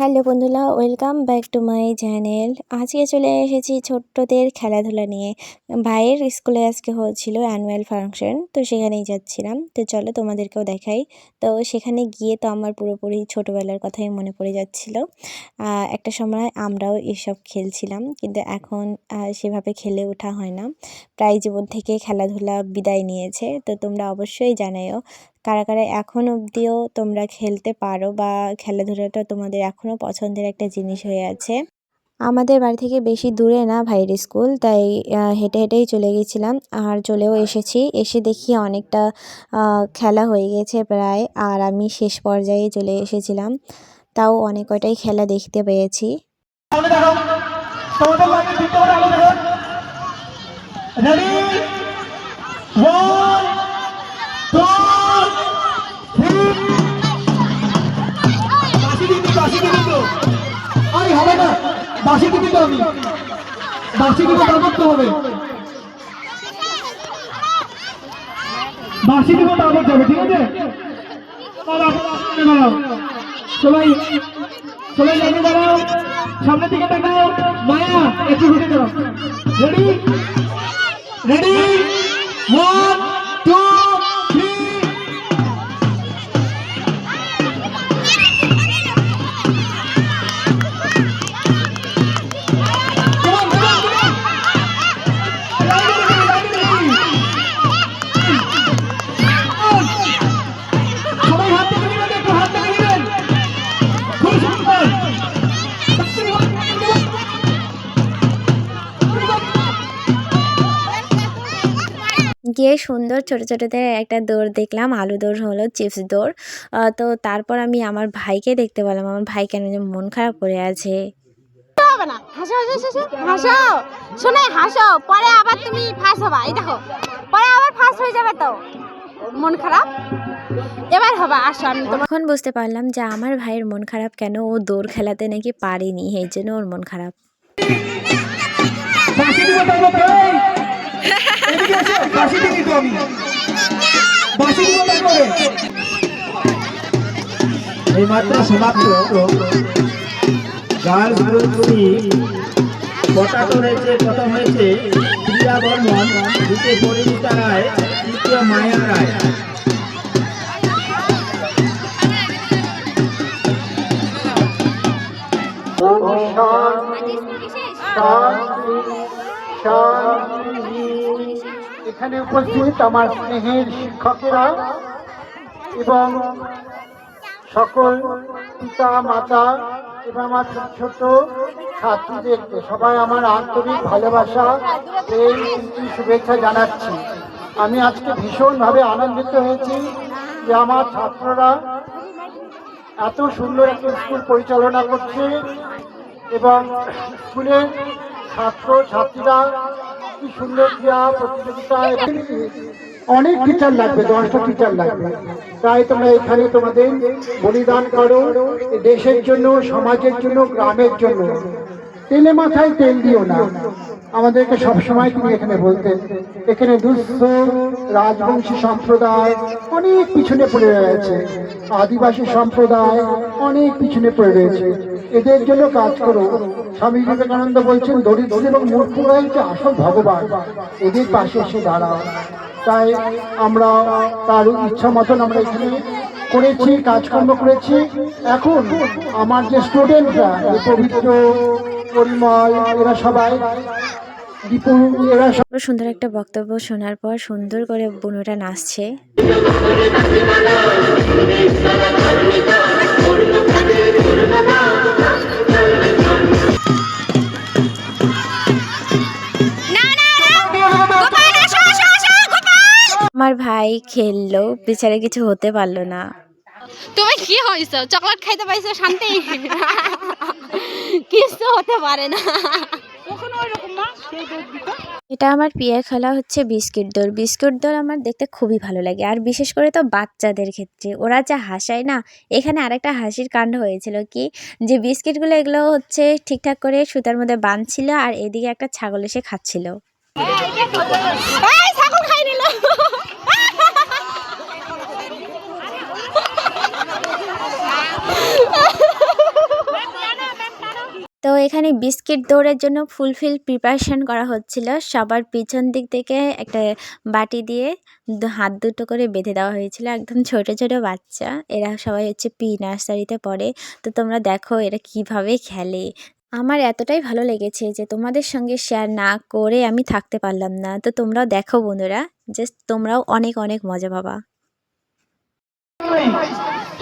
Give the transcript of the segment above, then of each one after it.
Hello বন্ধুরা, welcome back to my channel. আজকে চলে এসেছি ছোট্টদের খেলাধুলা নিয়ে। ভাইয়ের স্কুলে আজকে হচ্ছিল অ্যানুয়াল ফাংশন তো সেখানেই যাচ্ছিলাম। তো চলো তোমাদেরকেও দেখাই। তো সেখানে গিয়ে তো আমার পুরোপুরি ছোটোবেলার কথাই মনে পড়ে যাচ্ছিল। একটা সময় আমরাও এসব খেলছিলাম, কিন্তু এখন সেভাবে খেলে ওঠা হয় না। প্রায় জীবন থেকে খেলাধুলা বিদায় নিয়েছে, তো তোমরা অবশ্যই জানাইও কারা কারা এখন অবধিও তোমরা খেলতে পারো বা খেলাধুলাটা তোমাদের এখনও পছন্দের একটা জিনিস হয়ে আছে। আমাদের বাড়ি থেকে বেশি দূরে না ভাইয়ের স্কুল, তাই হেঁটে হেঁটেই চলে গেছিলাম আর চলেও এসেছি। এসে দেখি অনেকটা খেলা হয়ে গেছে প্রায় আর আমি শেষ পর্যায়ে চলে এসেছিলাম। তাও অনেক কয়টাই খেলা দেখতে পেয়েছি। রেডি বাসি। সবাই সবাই লাইনে দাঁড়াও। সামনের দিকে তাকাও। মায়া, একটু ঘুরে দাও রেডি রেডি ওয়ান গিয়ে সুন্দর ছোট ছোটদের একটা দৌড় দেখলাম আলু দৌড় হলো চিপস দৌড়। তো তারপর আমি আমার ভাইকে দেখতে পেলাম। আমার ভাই কেন যে মন খারাপ করে আছে। হবে না হাসো হাসো হাসো। হাসো। হাসো। পরে আবার তুমি ফাঁস হবা। এই দেখো পরে আবার ফাঁস হয়ে যাবে তো। মন খারাপ? এবার হবে আসো আমি তখন বুঝতে পারলাম যে আমার ভাইয়ের মন খারাপ কেন ও দৌড় খেলাতে নাকি পারেনি এই জন্য ওর মন খারাপ। এই মাত্র সমাপ্ত। গার্লস গ্রুপ কটা করেছে কত হয়েছে ক্রিয়া বর্মন দ্বিতীয় পরিণীতা রায় তৃতীয় মায়া রায়। শান্তি শান্তি এখানে উপস্থিত আমার স্নেহের শিক্ষকেরা এবং সকল পিতা, মাতা এবং আমার ছোট ছোট ছাত্রীদেরকে সবাই আমার আন্তরিক ভালোবাসা প্রীতি, শুভেচ্ছা জানাচ্ছি। আমি আজকে ভীষণভাবে আনন্দিত হয়েছি যে আমার ছাত্ররা এত সুন্দর একটা স্কুল পরিচালনা করছে এবং স্কুলের ছাত্র, ছাত্রীরা কি সুন্দর ক্রিয়া প্রতিযোগিতা অনেক টিচার লাগবে, দশটা টিচার লাগবে। তাই তোমরা এখানে তোমাদের বলিদান করো দেশের জন্য, সমাজের জন্য, গ্রামের জন্য। তেলে মাথায় তেল দিও না। আমাদেরকে সবসময় তুমি এখানে বলতেন এখানে দুস্থ, রাজবংশী সম্প্রদায় অনেক পিছনে পড়ে রয়েছে। আদিবাসী সম্প্রদায় অনেক পিছনে পড়ে রয়েছে। এদের জন্য কাজ করো। স্বামী বিবেকানন্দ বলছেন দরিদ্র এবং মূর্খরাই যে আসল ভগবান। এদের পাশে এসে দাঁড়াও। তাই আমরা তার ইচ্ছা মতন আমরা এখানে করেছি কাজকর্ম করেছি। এখন আমার যে স্টুডেন্টরা পবিত্র পরিমল এরা সবাই সুন্দর একটা বক্তব্য শোনার পর সুন্দর করে বুনুটা নাচছে। আমার ভাই খেললো বেচারে কিছু হতে পারল না। তুমি কি হয়েছ চকলেট খাইতে পাইছো শান্তি? কিছু হতে পারে না। এটা আমার প্রিয় খেলা হচ্ছে বিস্কিট দৌড়। বিস্কুট দৌড় আমার দেখতে খুবই ভালো লাগে। আর বিশেষ করে তো বাচ্চাদের ক্ষেত্রে। ওরা যা হাসায় না এখানে আরেকটা হাসির কাণ্ড হয়েছিল কি? যে বিস্কিটগুলো এগুলো হচ্ছে ঠিকঠাক করে সুতার মধ্যে বাঁধছিল আর এদিকে একটা ছাগল এসে খাচ্ছিল। ছাগল খাই নিল। তো এখানে বিস্কিট দৌড়ের জন্য ফুলফিল প্রিপারেশন করা হচ্ছিল। সবার পিছন দিক থেকে একটা বাটি দিয়ে হাত দুটো করে বেঁধে দেওয়া হয়েছিল। একদম ছোট ছোট বাচ্চা। এরা সবাই হচ্ছে পি নার্সারিতে পড়ে। তো তোমরা দেখো এরা কীভাবে খেলে। আমার এতটাই ভালো লেগেছে যে তোমাদের সঙ্গে শেয়ার না করে আমি থাকতে পারলাম না। তো তোমরাও দেখো বন্ধুরা জাস্ট তোমরাও অনেক অনেক মজা পাবা।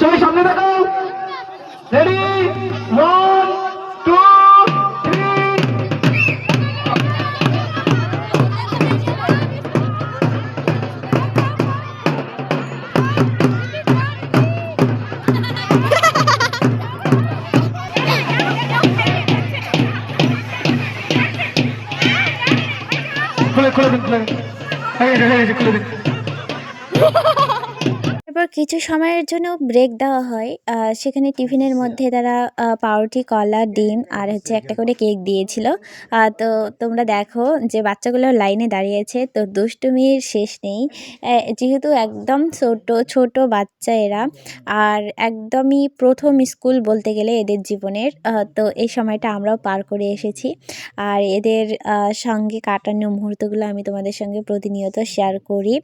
সবাই সামনে দেখো রেডি হয়ে কিছু সময়ের জন্য ব্রেক দেওয়া হয়। সেখানে টিফিনের মধ্যে তারা পাউরুটি কলা ডিম আর হচ্ছে একটা করে কেক দিয়েছিল। তো তোমরা দেখো যে বাচ্চাগুলো লাইনে দাঁড়িয়েছে তো দুষ্টুমির শেষ নেই। যেহেতু একদম ছোট ছোট বাচ্চা এরা আর একদমই প্রথম স্কুল বলতে গেলে এদের জীবনের তো এই সময়টা আমরাও পার করে এসেছি। আর এদের সঙ্গে কাটানো মুহূর্তগুলো আমি তোমাদের সঙ্গে প্রতিনিয়ত শেয়ার করি।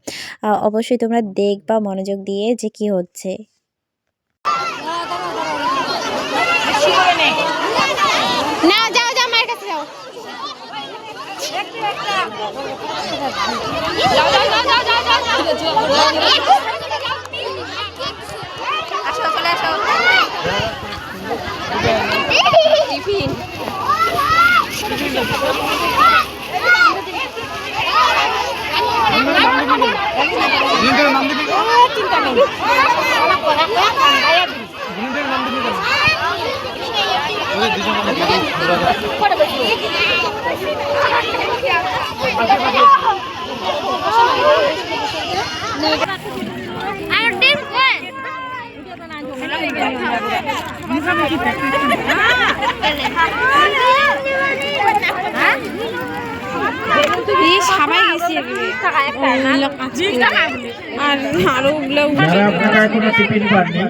অবশ্যই তোমরা দেখবা মনোযোগ দিয়ে যে কি হচ্ছে না যাও যাও মায়ের কাছে যাও যাও, যাও, যাও, যাও, যাও, যাও, যাও। আসো, চলে আসো। Tiffin Hah? আর ডিম কই যারা আপনারা এখনও টিফিন পাননি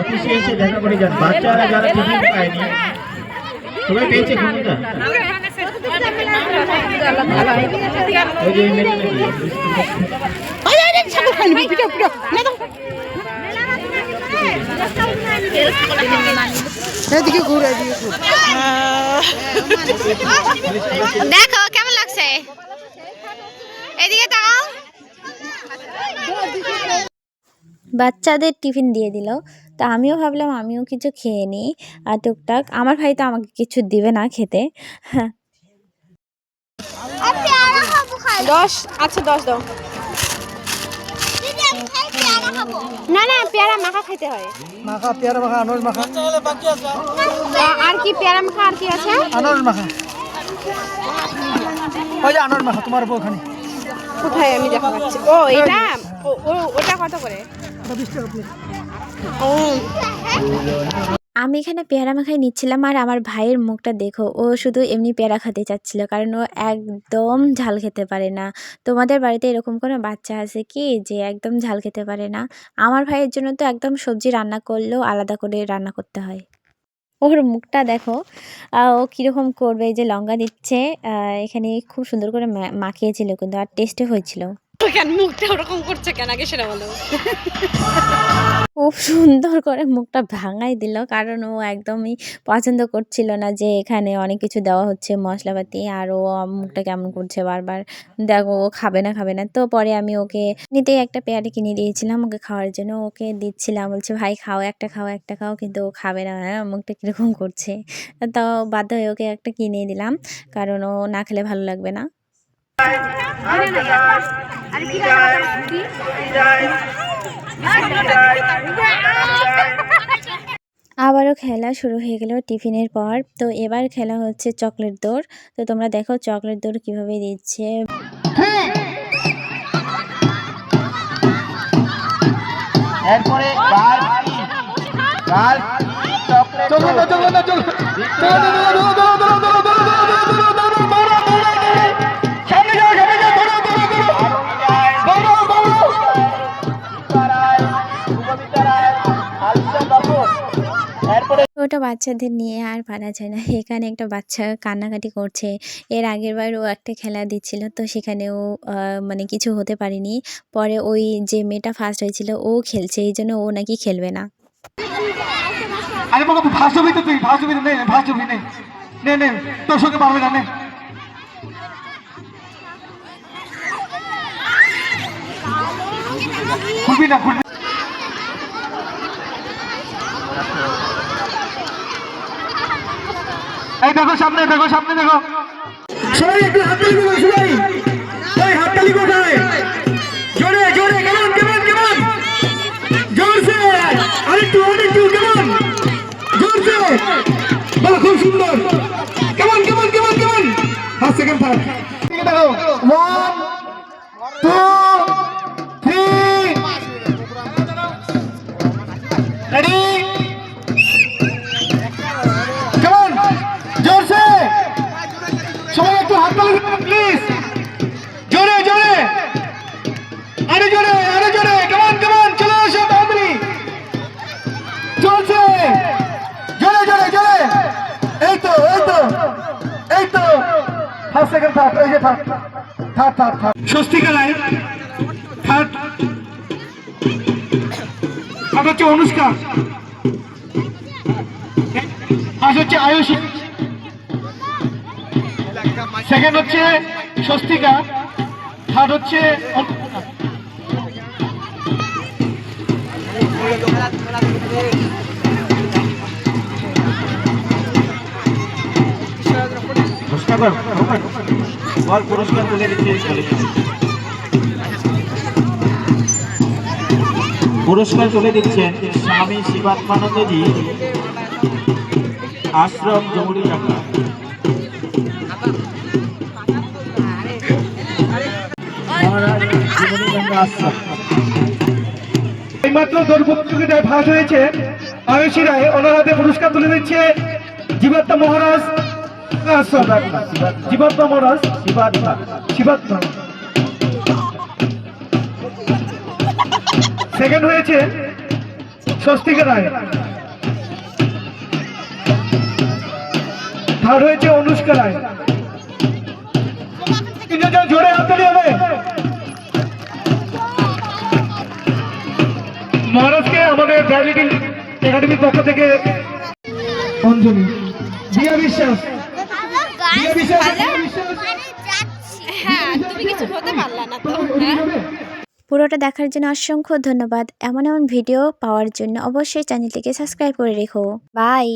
অফিসে এসে দেখা করে যান। বাচ্চারা যারা টিফিন পায়নি সবাই পেয়েছে ঘুমটা ওই যে মেরে নাকি দেখো কেমন লাগছে? এদিকে তাকাও। বাচ্চাদের টিফিন দিয়ে দিল। তো আমিও ভাবলাম আমিও কিছু খেয়ে নিই। আর টুকটাক আমার ভাই তো আমাকে কিছু দিবে না খেতে। হ্যাঁ। দশ আচ্ছা দশ দাও। না না পেয়ারা মাখা খাইতে হয়। মাখা পেয়ারা মাখা আনারস মাখা। আর কি পেয়ারা মাখা আর কি আছে? আনারস মাখা। ওই যে আনারস মাখা তোমার ওখানে কোথায় আমি দেখা পাচ্ছি? ও এটা ওটা কত করে? ওটা বিশ টাকা প্লেট ও। আমি এখানে পেয়ারা মাখাই নিচ্ছিলাম আর আমার ভাইয়ের মুখটা দেখো, ও শুধু এমনি পেয়ারা খেতে চাচ্ছিল কারণ ও একদম ঝাল খেতে পারে না। তোমাদের বাড়িতে এরকম কোনো বাচ্চা আছে কি যে একদম ঝাল খেতে পারে না? আমার ভাইয়ের জন্য তো একদম সবজি রান্না করলেও আলাদা করে রান্না করতে হয়। ওর মুখটা দেখো ও কীরকম করবে যে লঙ্কা দিচ্ছে এখানে খুব সুন্দর করে মাখিয়েছিল কিন্তু আর টেস্টে হয়েছিল। কেন? মুখটা ওরকম করছে কেন? আগে সেটা বলো। খুব সুন্দর করে মুখটা ভাঙাই দিল, কারণ ও একদমই পছন্দ করছিল না যে এখানে অনেক কিছু দেওয়া হচ্ছে, মশলাপাতি, আর ও মুখটা কেমন করছে বারবার। দেখো, ও খাবে না খাবে না। তো পরে আমি ওকে নিতেই একটা পেয়ারা কিনে দিয়েছিলাম, ওকে খাওয়ার জন্য ওকে দিচ্ছিলাম। বলছে, ভাই, খাও, একটা খাও একটা খাও, কিন্তু ও খাবে না হ্যাঁ মুখটা কীরকম করছে? তো বাধ্য হয়ে ওকে একটা কিনে দিলাম, কারণ ও না খেলে ভালো লাগবে না। আবারও খেলা শুরু হয়ে গেল টিফিনের পর তো এবার খেলা হচ্ছে চকলেট দৌড় তো তোমরা দেখো চকলেট দৌড় কীভাবে দিচ্ছে এরপরে চকলেট ছোট বাচ্চাদের নিয়ে আর পারা যায় না। এখানে একটা বাচ্চা কান্নাকাটি করছে। এর আগের বার ও একটা খেলা দিচ্ছিল, তো সেখানেও মানে কিছু হতে পারেনি। পরে ওই যে মেয়েটা ফার্স্ট হয়েছিল, ও খেলছে, এই জন্য ও নাকি খেলবে না। নে। এই দেখো সামনে দেখো সামনে দেখো। সবাই একটু হাততালি করো সবাই। ওই হাততালি কোথায়? জোরে জোরে কেমন কেমন কেমন জোরসে আরেকটু আরেকটু কেমন জোরসে বলো খুব সুন্দর। কেমন কেমন কেমন কেমন ফার্স্ট সেকেন্ড থার্ড দেখো one two Swastika Roy third third হচ্ছে অনুষ্কা। ফার্স্ট আয়ুষী। সেকেন্ড হচ্ছে স্বস্তিকা। থার্ড হচ্ছে অন্নপূর্ণা। বল পুরস্কার তুলে দিচ্ছে পুরস্কার তুলে দিচ্ছেন স্বামী শিবাত্মানন্দজি, আশ্রম জমুরি প্রতিযোগিতায় ফার্স্ট হয়েছে রায় পুরস্কার তুলে দিচ্ছে জীবাত্মা মহারাজ। সেকেন্ড হয়েছে স্বস্তিকা রায়। থার্ড হয়েছে অনুষ্কা রায়। তিনজন জোরে হাততালি হবে মহারাজকে আমাদের ব্যালিটিং একাডেমির পক্ষ থেকে অঞ্জলি। দিয়া বিশ্বাস হ্যাঁ তুমি কিছু হতে পারলা না তো হ্যাঁ? পুরোটা দেখার জন্য অসংখ্য ধন্যবাদ। এমন এমন ভিডিও পাওয়ার জন্য অবশ্যই চ্যানেলটিকে সাবস্ক্রাইব করে রেখো। বাই।